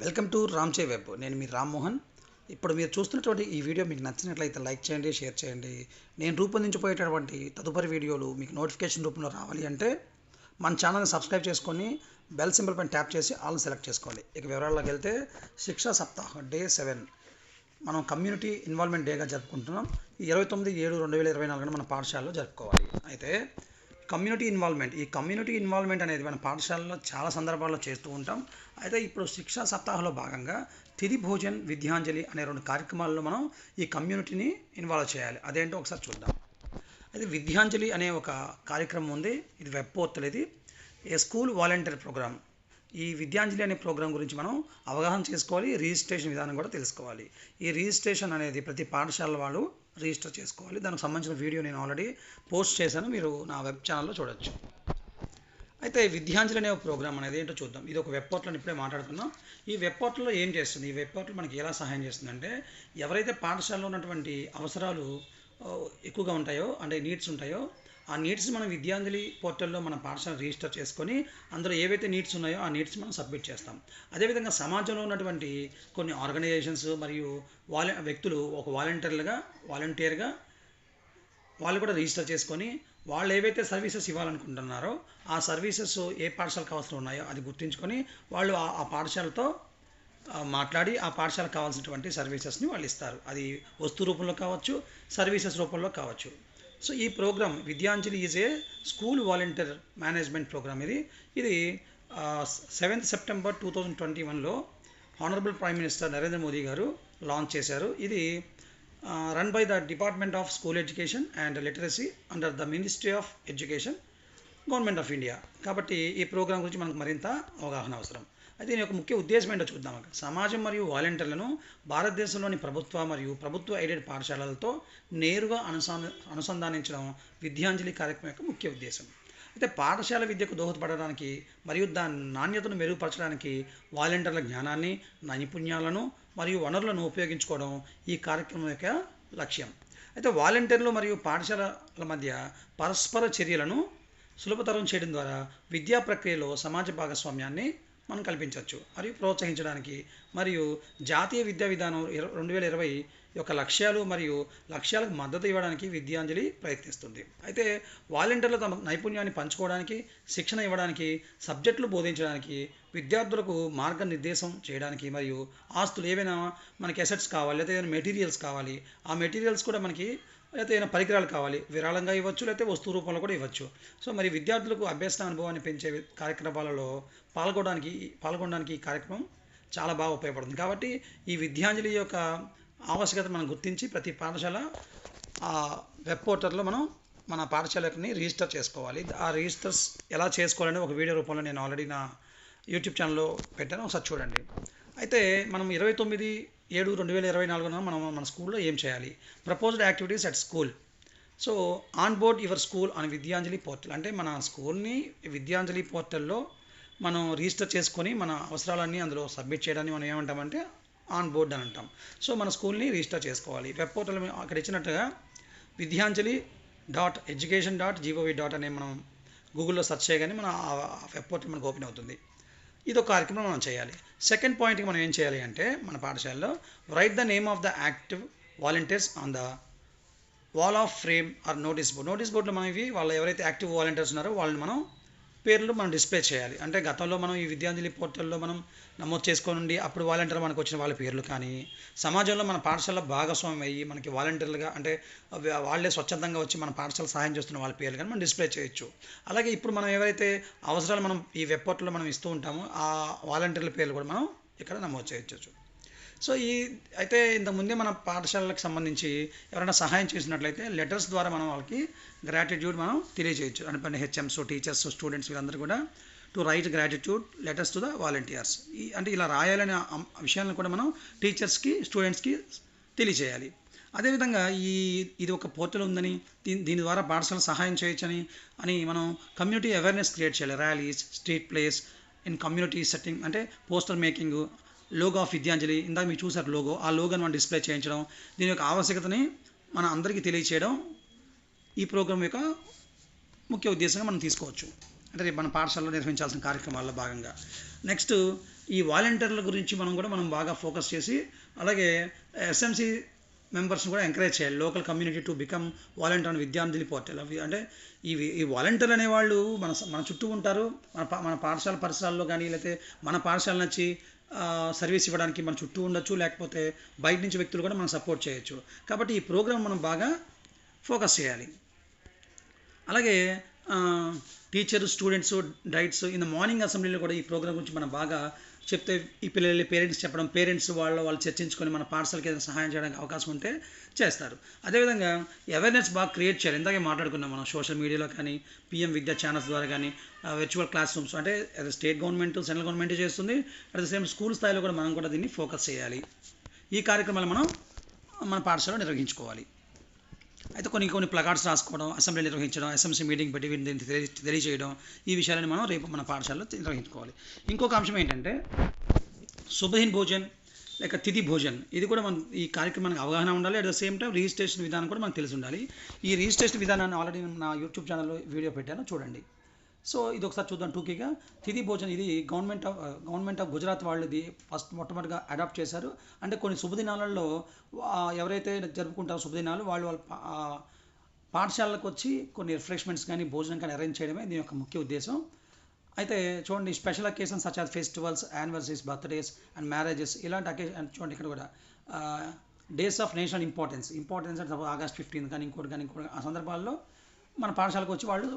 Welcome to రామ్చే web. నేను మీ రామ్మోహన్ ఇప్పుడు మీరు చూస్తున్నటువంటి ఈ వీడియో మీకు నచ్చినట్లయితే లైక్ చేయండి షేర్ చేయండి. నేను రూపొందించబోయేటటువంటి తదుపరి వీడియోలు మీకు నోటిఫికేషన్ రూపంలో రావాలి అంటే మన ఛానల్ని సబ్స్క్రైబ్ చేసుకొని బెల్ సింబల్ పైన ట్యాప్ చేసి ఆల్ సెలెక్ట్ చేసుకోండి. ఇక వివరాల్లోకి వెళ్తే శిక్షా సప్తాహం డే సెవెన్. మనం కమ్యూనిటీ ఇన్వాల్వ్మెంట్ డేగా జరుపుకుంటున్నాం. ఈ ఇరవై తొమ్మిది ఏడు రెండు వేల ఇరవై నాలుగున మన పాఠశాలలో జరుపుకోవాలి. అయితే కమ్యూనిటీ ఇన్వాల్వ్మెంట్ ఈ కమ్యూనిటీ ఇన్వాల్వ్మెంట్ అనేది మన పాఠశాలలో చాలా సందర్భాల్లో చేస్తూ ఉంటాం. అయితే ఇప్పుడు శిక్షా సప్తాహంలో భాగంగా తిది భోజన్ విద్యాంజలి అనే రెండు కార్యక్రమాల్లో మనం ఈ కమ్యూనిటీని ఇన్వాల్వ్ చేయాలి. అదేంటో ఒకసారి చూద్దాం. అయితే విద్యాంజలి అనే ఒక కార్యక్రమం ఉంది. ఇది వెబ్ పోర్టల్ ఇది. ఏ స్కూల్ వాలంటీర్ ప్రోగ్రామ్ ఈ విద్యాంజలి అనే ప్రోగ్రాం గురించి మనం అవగాహన చేసుకోవాలి. రిజిస్ట్రేషన్ విధానం కూడా తెలుసుకోవాలి. ఈ రిజిస్ట్రేషన్ అనేది ప్రతి పాఠశాల వాళ్ళు రిజిస్టర్ చేసుకోవాలి. దానికి సంబంధించిన వీడియో నేను ఆల్రెడీ పోస్ట్ చేశాను. మీరు నా వెబ్ ఛానల్లో చూడొచ్చు. అయితే విద్యాంజలి అనే ఒక ప్రోగ్రామ్ అనేది ఏంటో చూద్దాం. ఇది ఒక వెబ్ పోర్టల్ అని ఇప్పుడే మాట్లాడుతున్నాం. ఈ వెబ్ పోర్టల్లో ఏం చేస్తుంది? ఈ వెబ్ పోర్టల్ మనకి ఎలా సహాయం చేస్తుందంటే ఎవరైతే పాఠశాలలో ఉన్నటువంటి అవసరాలు ఎక్కువగా ఉంటాయో అంటే నీడ్స్ ఉంటాయో ఆ నీడ్స్ మనం విద్యాంజలి పోర్టల్లో మన పాఠశాల రిజిస్టర్ చేసుకొని అందులో ఏవైతే నీడ్స్ ఉన్నాయో ఆ నీడ్స్ మనం సబ్మిట్ చేస్తాం. అదేవిధంగా సమాజంలో ఉన్నటువంటి కొన్ని ఆర్గనైజేషన్స్ మరియు వాల వ్యక్తులు ఒక వాలంటీర్లుగా వాలంటీర్గా వాళ్ళు కూడా రిజిస్టర్ చేసుకొని వాళ్ళు ఏవైతే సర్వీసెస్ ఇవ్వాలనుకుంటున్నారో ఆ సర్వీసెస్ ఏ పాఠశాలకు అవసరం ఉన్నాయో అది గుర్తించుకొని వాళ్ళు ఆ పాఠశాలతో మాట్లాడి ఆ పాఠశాలకు కావాల్సినటువంటి సర్వీసెస్ని వాళ్ళు ఇస్తారు. అది వస్తు రూపంలో కావచ్చు సర్వీసెస్ రూపంలో కావచ్చు. సో ఈ program Vidyanjali is a school volunteer management program ఇది ఇది seventh September two thousand twenty వన్లో honourable prime minister Narendra Modi garu launch చేశారు. ఇది run by the department of school education and literacy under the ministry of education government of India కాబట్టి ఈ programme గురించి మనకు మరింత అవగాహన అవసరం. అయితే దీని యొక్క ముఖ్య ఉద్దేశం ఏంటో చూద్దాం అక్కడ. సమాజం మరియు వాలంటీర్లను భారతదేశంలోని ప్రభుత్వ మరియు ప్రభుత్వ ఎయిడెడ్ పాఠశాలలతో నేరుగా అనుసంధా అనుసంధానించడం విద్యాంజలి కార్యక్రమం యొక్క ముఖ్య ఉద్దేశం. అయితే పాఠశాల విద్యకు దోహదపడడానికి మరియు దాని నాణ్యతను మెరుగుపరచడానికి వాలంటీర్ల జ్ఞానాన్ని నైపుణ్యాలను మరియు వనరులను ఉపయోగించుకోవడం ఈ కార్యక్రమం యొక్క లక్ష్యం. అయితే వాలంటీర్లు మరియు పాఠశాలల మధ్య పరస్పర చర్యలను సులభతరం చేయడం ద్వారా విద్యా ప్రక్రియలో సమాజ భాగస్వామ్యాన్ని మనం కల్పించవచ్చు. మరియు ప్రోత్సహించడానికి మరియు జాతీయ విద్యా విధానం రెండు వేల ఇరవై యొక్క లక్ష్యాలు మరియు లక్ష్యాలకు మద్దతు ఇవ్వడానికి విద్యాంజలి ప్రయత్నిస్తుంది. అయితే వాలంటీర్లు తమ నైపుణ్యాన్ని పంచుకోవడానికి శిక్షణ ఇవ్వడానికి సబ్జెక్టులు బోధించడానికి విద్యార్థులకు మార్గనిర్దేశం చేయడానికి మరియు ఆస్తులు ఏవైనా మనకి అసెట్స్ కావాలి లేదా ఏదైనా మెటీరియల్స్ కావాలి ఆ మెటీరియల్స్ కూడా మనకి లేకపోతే ఏదైనా పరికరాలు కావాలి. విరాళంగా ఇవ్వచ్చు లేకపోతే వస్తువు రూపంలో కూడా ఇవ్వచ్చు. సో మరి విద్యార్థులకు అభ్యసన అనుభవాన్ని పెంచే కార్యక్రమాలలో పాల్గొనడానికి పాల్గొనడానికి ఈ కార్యక్రమం చాలా బాగా ఉపయోగపడుతుంది. కాబట్టి ఈ విద్యాంజలి యొక్క ఆవశ్యకత మనం గుర్తించి ప్రతి పాఠశాల ఆ వెబ్ పోర్టల్లో మనం మన పాఠశాలని రిజిస్టర్ చేసుకోవాలి. ఆ రిజిస్టర్స్ ఎలా చేసుకోవాలని ఒక వీడియో రూపంలో నేను ఆల్రెడీ నా యూట్యూబ్ ఛానల్లో పెట్టాను. ఒకసారి చూడండి. అయితే మనం ఇరవై తొమ్మిది ఏడు రెండు వేల ఇరవై నాలుగున మనం మన స్కూల్లో ఏం చేయాలి? Proposed activities at school. So on board your school అని విద్యాంజలి పోర్టల్. అంటే మన స్కూల్ని విద్యాంజలి పోర్టల్లో మనం రిజిస్టర్ చేసుకొని మన అవసరాలన్నీ అందులో సబ్మిట్ చేయడాన్ని మనం ఏమంటామంటే ఆన్ బోర్డ్ అని అంటాం. సో మన స్కూల్ని రిజిస్టర్ చేసుకోవాలి. వెబ్ పోర్టల్ అక్కడ ఇచ్చినట్టుగా Vidyanjali dot education dot G O V dot అనే మనం గూగుల్లో సెర్చ్ చేయగానే మన వెబ్ పోర్టల్ మనకు ఓపెన్ అవుతుంది. ఇది ఒక కార్యక్రమం మనం చేయాలి. సెకండ్ పాయింట్కి మనం ఏం చేయాలి అంటే మన పాఠశాలలో right the name of the active volunteers on the wall of frame or notice board notice బోర్డులో మనం ఇవి వాళ్ళు ఎవరైతే యాక్టివ్ వాలంటీర్స్ ఉన్నారో వాళ్ళని మనం పేర్లు మనం డిస్ప్లే చేయాలి. అంటే గతంలో మనం ఈ విద్యాంజలి పోర్టల్లో మనం నమోదు చేసుకోనుండి అప్పుడు వాలంటీర్ మనకు వచ్చిన వాళ్ళ పేర్లు కానీ సమాజంలో మన పాఠశాల భాగస్వామ్యం అయ్యి మనకి వాలంటీర్లుగా అంటే వాళ్ళే స్వచ్ఛందంగా వచ్చి మన పాఠశాల సహాయం చేస్తున్న వాళ్ళ పేర్లు కానీ మనం డిస్ప్లే చేయొచ్చు. అలాగే ఇప్పుడు మనం ఏవైతే అవసరాలు మనం ఈ వెబ్ పోర్టల్లో మనం ఇస్తూ ఉంటామో ఆ వాలంటీర్ల పేర్లు కూడా మనం ఇక్కడ నమోదు చేయొచ్చు. సో ఈ అయితే ఇంతకుముందే మన పాఠశాలలకు సంబంధించి ఎవరైనా సహాయం చేసినట్లయితే లెటర్స్ ద్వారా మనం వాళ్ళకి గ్రాటిట్యూడ్ మనం తెలియజేయచ్చు. అంటే హెచ్ఎంస్ టీచర్స్ స్టూడెంట్స్ వీళ్ళందరూ కూడా to write gratitude letters to the volunteers ఈ అంటే ఇలా రాయాలనే విషయాలను కూడా మనం టీచర్స్కి స్టూడెంట్స్కి తెలియజేయాలి. అదేవిధంగా ఈ ఇది ఒక పోర్టల్ ఉందని దీని దీని ద్వారా పాఠశాల సహాయం చేయొచ్చని అని మనం కమ్యూనిటీ అవేర్నెస్ క్రియేట్ చేయాలి. Rallies street plays in community setting అంటే poster making logo of Vidyanjali ఇందాక మీరు చూసారు లోగో ఆ లోగోని మనం డిస్ప్లే చేయించడం దీని యొక్క ఆవశ్యకతని మన అందరికీ తెలియచేయడం ఈ ప్రోగ్రాం యొక్క ముఖ్య ఉద్దేశంగా మనం తీసుకోవచ్చు. అంటే రేపు మన పాఠశాలలో నిర్వహించాల్సిన కార్యక్రమాల్లో భాగంగా. నెక్స్ట్ ఈ వాలంటీర్ల గురించి మనం కూడా మనం బాగా ఫోకస్ చేసి అలాగే ఎస్ఎంసి మెంబర్స్ని కూడా ఎంకరేజ్ చేయాలి. Local community to become volunteer అని విద్యాంజలి పోర్టల్. అవి అంటే ఈ ఈ వాలంటీర్లు అనేవాళ్ళు మన మన చుట్టూ ఉంటారు. మన పా- మన పాఠశాల పరిసరాల్లో కానీ లేకపోతే మన పాఠశాల నుంచి సర్వీస్ ఇవ్వడానికి మన చుట్టూ ఉండొచ్చు లేకపోతే బయట నుంచి వ్యక్తులు కూడా మనం సపోర్ట్ చేయొచ్చు. కాబట్టి ఈ ప్రోగ్రామ్ మనం బాగా ఫోకస్ చేయాలి. అలాగే teacher students diets in the morning అసెంబ్లీలో కూడా ఈ ప్రోగ్రామ్ గురించి మనం బాగా చెప్తే ఈ పిల్లలు పేరెంట్స్ చెప్పడం పేరెంట్స్ వాళ్ళు వాళ్ళు చర్చించుకొని మన పాఠశాలకి ఏదైనా సహాయం చేయడానికి అవకాశం ఉంటే చేస్తారు. అదేవిధంగా అవేర్నెస్ బాగా క్రియేట్ చేయాలి. ఇందాకే మాట్లాడుకున్నాం మనం సోషల్ మీడియాలో కానీ పిఎం విద్యా ఛానల్స్ ద్వారా కానీ వర్చువల్ క్లాస్ రూమ్స్ అంటే అది స్టేట్ గవర్నమెంట్ సెంట్రల్ గవర్నమెంట్ చేస్తుంది. అట్ ద సేమ్ స్కూల్ స్థాయిలో కూడా మనం కూడా దీన్ని ఫోకస్ చేయాలి. ఈ కార్యక్రమాలు మనం మన పాఠశాలలో నిర్వహించుకోవాలి. అయితే కొన్ని కొన్ని ప్లకార్డ్స్ రాసుకోవడం అసెంబ్లీ నిర్వహించడం ఎస్ఎంసీ మీటింగ్ పెట్టి దీన్ని తెలియ తెలియజేయడం ఈ విషయాలని మనం రేపు మన పాఠశాలలో నిర్వహించుకోవాలి. ఇంకొక అంశం ఏంటంటే శుభహీన్ భోజన్ లేక తిథి భోజన్ ఇది కూడా మనం ఈ కార్యక్రమానికి అవగాహన ఉండాలి. At the same time registration విధానం కూడా మనకు తెలిసి ఉండాలి. ఈ రిజిస్ట్రేషన్ విధానాన్ని ఆల్రెడీ నా యూట్యూబ్ ఛానల్లో వీడియో పెట్టాను చూడండి. సో ఇది ఒకసారి చూద్దాం టూకీగా తిథి భోజన్ ఇది government of government of Gujarat వాళ్ళు ఇది ఫస్ట్ మొట్టమొదటిగా అడాప్ట్ చేశారు. అంటే కొన్ని శుభదినాలలో ఎవరైతే జరుపుకుంటారో శుభదినాలు వాళ్ళు వాళ్ళ పా- పాఠశాలకు వచ్చి కొన్ని రిఫ్రెష్మెంట్స్ కానీ భోజనం కానీ అరేంజ్ చేయడమే దీని యొక్క ముఖ్య ఉద్దేశం. అయితే చూడండి special occasions such as festivals anniversaries birthdays and marriages ఇలాంటి అకేషన్ చూడండి ఇక్కడ కూడా days of national importance importance అంటే ఆగస్ట్ ఫిఫ్టీన్త్ కానీ ఇంకోటి కానీ ఇంకోటి ఆ సందర్భాల్లో మన పాఠశాలకు వచ్చి వాళ్ళు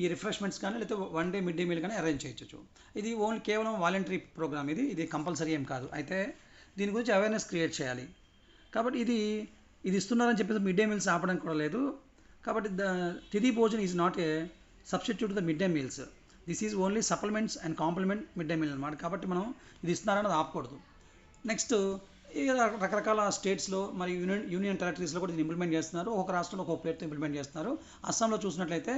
ఈ రిఫ్రెష్మెంట్స్ కానీ లేకపోతే one day mid day meal కానీ అరేంజ్ చేయొచ్చు. ఇది ఓన్లీ కేవలం వాలంటరీ ప్రోగ్రామ్ ఇది. ఇది కంపల్సరీ ఏం కాదు. అయితే దీని గురించి అవేర్నెస్ క్రియేట్ చేయాలి. కాబట్టి ఇది ఇది ఇస్తున్నారని చెప్పేసి మిడ్ డే మీల్స్ ఆపడానికి కూడా లేదు. కాబట్టి the Tithi Bhojan is not a substitute the mid day meals this is only supplements and complement mid day meal అనమాట కాబట్టి మనం ఇది ఇస్తున్నారని ఆపకూడదు. నెక్స్ట్ ఇక రకరకాల స్టేట్స్లో మరి యూనియన్ యూనియన్ టెరిటరీస్లో కూడా దీన్ని ఇంప్లిమెంట్ చేస్తున్నారు. ఒక రాష్ట్రంలో ఒక పేరుతో ఇంప్లిమెంట్ చేస్తున్నారు. అస్సాంలో చూసినట్లయితే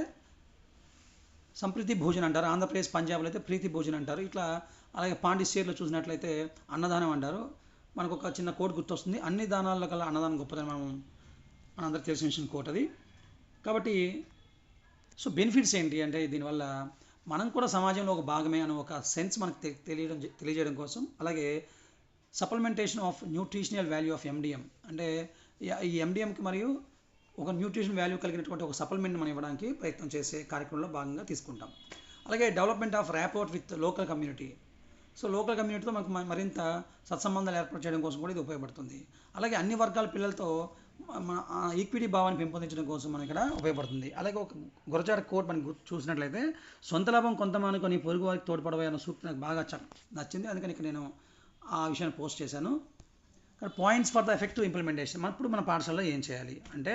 సంప్రీతి భోజన్ అంటారు ఆంధ్రప్రదేశ్ పంజాబ్లో అయితే ప్రీతి భోజన్ అంటారు. ఇట్లా అలాగే పాండిచ్చేరిలో చూసినట్లయితే అన్నదానం అంటారు. మనకు ఒక చిన్న కోట్ గుర్తొస్తుంది. అన్ని దానాల్లో కల్లా అన్నదానం గొప్పదని మనం మనందరికి తెలిసిన విషయం కోట్ అది. కాబట్టి సో బెనిఫిట్స్ ఏంటి అంటే దీనివల్ల మనం కూడా సమాజంలో ఒక భాగమే అని ఒక సెన్స్ మనకు తెలియడం తెలియజేయడం కోసం. అలాగే supplementation of nutritional value of MDM అంటే ఈ- ఈ ఎండిఎంకి మరియు ఒక న్యూట్రిషన్ వాల్యూ కలిగినటువంటి ఒక సప్లిమెంట్ మనం ఇవ్వడానికి ప్రయత్నం చేసే కార్యక్రమంలో భాగంగా తీసుకుంటాం. అలాగే development of rapport with local community. So local కమ్యూనిటీతో మనకు మరింత సత్సంబంధాలు ఏర్పాటు చేయడం కోసం కూడా ఇది ఉపయోగపడుతుంది. అలాగే అన్ని వర్గాల పిల్లలతో మన ఈక్విటీ భావాన్ని పెంపొందించడం కోసం మనకి ఇక్కడ ఉపయోగపడుతుంది. అలాగే ఒక గురజాడ కోట్ మనం చూసినట్లయితే సొంత లాభం కొంత మానుకొని పొరుగు వారికి తోడ్పడవే అన్న సూక్తి నాకు బాగా నచ్చింది. అందుకని ఇక్కడ నేను ఆ విషయాన్ని పోస్ట్ చేశాను. Points for the effective implementation మన ఇప్పుడు మన పాఠశాలలో ఏం చేయాలి? అంటే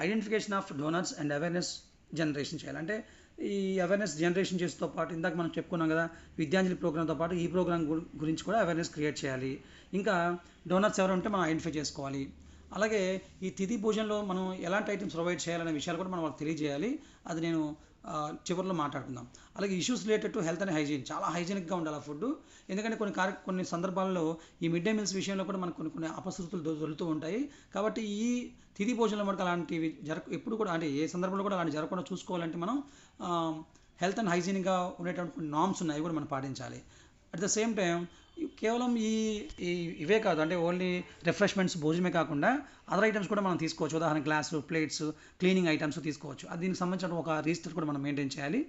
identification of donors and awareness generation చేయాలి. అంటే ఈ అవేర్నెస్ జనరేషన్ చేసేతో పాటు ఇందాక మనం చెప్పుకున్నాం కదా విద్యాంజలి ప్రోగ్రామ్తో పాటు ఈ ప్రోగ్రామ్ గురించి కూడా అవేర్నెస్ క్రియేట్ చేయాలి. ఇంకా డోనర్స్ ఎవరు ఉంటే మనం ఐడెంటిఫై చేసుకోవాలి. అలాగే ఈ తిథి భోజనంలో మనం ఎలాంటి ఐటమ్స్ ప్రొవైడ్ చేయాలనే విషయాలు కూడా మనం వాళ్ళకి తెలియజేయాలి. అది నేను చివరిలో మాట్లాడుకుందాం. అలాగే issues related to health and hygiene. చాలా హైజీనిక్గా ఉండాలి ఆ ఫుడ్ ఎందుకంటే కొన్ని కార్య కొన్ని సందర్భాల్లో ఈ మిడ్ డే మీల్స్ విషయంలో కూడా మనకు కొన్ని కొన్ని అపశృతులు దొరుకుతూ ఉంటాయి. కాబట్టి ఈ తిథి భోజనంలో మనకు అలాంటివి జరగ ఎప్పుడు కూడా అంటే ఏ సందర్భంలో కూడా అలాంటి జరగకుండా చూసుకోవాలంటే మనం హెల్త్ అండ్ హైజీనిక్గా ఉండేటువంటి కొన్ని నామ్స్ ఉన్నాయి అవి కూడా మనం పాటించాలి. అట్ ద సేమ్ టైం కేవలం ఈ ఈ ఇవే కాదు అంటే ఓన్లీ రిఫ్రెష్మెంట్స్ భోజనమే కాకుండా అదర్ ఐటమ్స్ కూడా మనం తీసుకోవచ్చు. ఉదాహరణ గ్లాసు ప్లేట్స్ క్లీనింగ్ ఐటమ్స్ తీసుకోవచ్చు. అది దీనికి సంబంధించిన ఒక రిజిస్టర్ కూడా మనం మెయింటైన్ చేయాలి.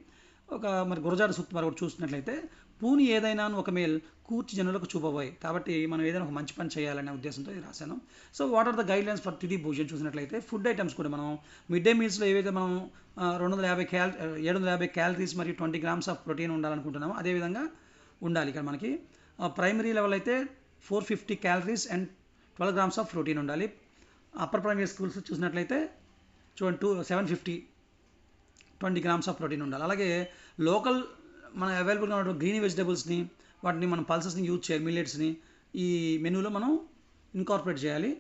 ఒక మరి గురజాడ సూక్తి మరి చూసినట్లయితే పూని ఏదైనా ఒక మేల్ కూర్చి జనులకు చూపబోయి. కాబట్టి మనం ఏదైనా ఒక మంచి పని చేయాలనే ఉద్దేశంతో రాశాను. So what are the guidelines for Tithi భోజనం చూసినట్లయితే ఫుడ్ ఐటమ్స్ కూడా మనం మిడ్ డే మీల్స్లో ఏవైతే మనం రెండు వందల యాభై క్యాల్ ఏడు వందల యాభై క్యాలరీస్ మరియు ట్వంటీ గ్రామ్స్ ఆఫ్ ప్రోటీన్ ఉండాలనుకుంటున్నాము అదేవిధంగా ఉండాలి. ఇక్కడ మనకి ప్రైమరీ లెవెల్ అయితే four fifty calories and twelve grams of protein ఉండాలి. అప్పర్ ప్రైమరీ స్కూల్స్ చూసినట్లయితే చూడండి two seven fifty twenty grams of protein ఉండాలి. అలాగే లోకల్ మన అవైలబుల్గా ఉన్న గ్రీన్ వెజిటబుల్స్ని వాటిని మనం పల్సెస్ని యూజ్ చేయాలి మిల్లెట్స్ని ఈ మెనూలో మనం ఇన్కార్పొరేట్ చేయాలి.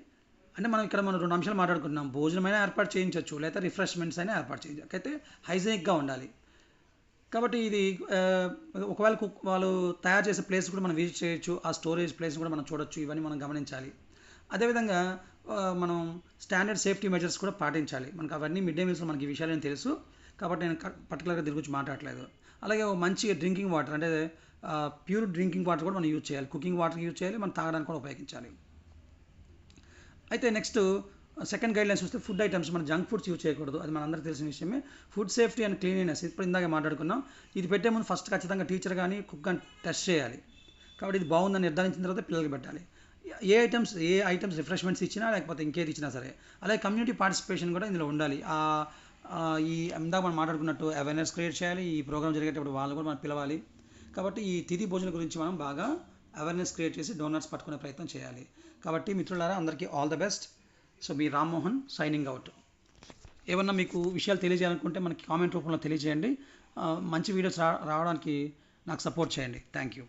అంటే మనం ఇక్కడ మనం రెండు అంశాలు మాట్లాడుకుంటున్నాం. భోజనమైనా ఏర్పాటు చేయించవచ్చు లేదా రిఫ్రెష్మెంట్స్ అయినా ఏర్పాటు చేయించవచ్చు అయితే హైజీనిక్గా ఉండాలి. కాబట్టి ఇది ఒకవేళ కుక్ వాళ్ళు తయారు చేసే ప్లేస్ కూడా మనం విజిట్ చేయొచ్చు ఆ స్టోరేజ్ ప్లేస్ కూడా మనం చూడొచ్చు ఇవన్నీ మనం గమనించాలి. అదేవిధంగా మనం స్టాండర్డ్ సేఫ్టీ మెజర్స్ కూడా పాటించాలి. మనకు అవన్నీ మిడ్ డే మీల్స్లో మనకి ఈ తెలుసు కాబట్టి నేను పర్టికులర్గా దీని గురించి మాట్లాడలేదు అలాగే మంచి డ్రింకింగ్ వాటర్ అంటే ప్యూర్ డ్రింకింగ్ వాటర్ కూడా మనం యూజ్ చేయాలి. కుకింగ్ వాటర్ యూజ్ చేయాలి మనం తాగడానికి కూడా ఉపయోగించాలి. అయితే నెక్స్ట్ సెకండ్ గైడ్ లైన్స్ చూస్తే ఫుడ్ ఐటమ్స్ మన జంక్ ఫుడ్స్ యూజ్ చేయకూడదు. అది మన అందరికీ తెలిసిన విషయమే. ఫుడ్ సేఫ్టీ అండ్ క్లీనినెస్ ఇప్పుడు ఇందాక మాట్లాడుకున్నాం. ఇది పెట్టే ముందు ఫస్ట్ ఖచ్చితంగా టీచర్ కానీ కుక్ కానీ టెస్ట్ చేయాలి. కాబట్టి ఇది బాగుందని నిర్ధారించిన తర్వాత పిల్లలకి పెట్టాలి. ఏ ఐటమ్స్ ఏ ఐటమ్స్ రిఫ్రెష్మెంట్స్ ఇచ్చినా లేకపోతే ఇంకేది ఇచ్చినా సరే అలాగే కమ్యూనిటీ పార్టిసిపేషన్ కూడా ఇందులో ఉండాలి. ఈ ఇందాక మనం మాట్లాడుకున్నట్టు అవేర్నెస్ క్రియేట్ చేయాలి. ఈ ప్రోగ్రామ్ జరిగేటప్పుడు వాళ్ళు కూడా మనం పిలవాలి. కాబట్టి ఈ తిథి భోజన గురించి మనం బాగా అవేర్నెస్ క్రియేట్ చేసి డోనర్స్ పట్టుకునే ప్రయత్నం చేయాలి. కాబట్టి మిత్రులారా అందరికీ ఆల్ ద బెస్ట్ సో మీ రామ్మోహన్ సైనింగ్ అవుట్ ఏమన్నా మీకు విషయాలు తెలియజేయాలనుకుంటే మనకి కామెంట్ రూపంలో తెలియజేయండి. మంచి వీడియోస్ రా రావడానికి నాకు సపోర్ట్ చేయండి. Thank you